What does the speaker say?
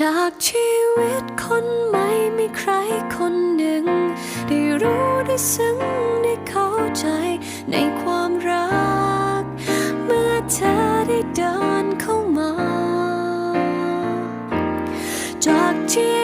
จากชีวิตคนใหม่มีใครคนหนึ่ง ได้รู้ได้ซึ้งได้เข้าใจในความรัก เมื่อเธอได้เดินเข้ามา จากชี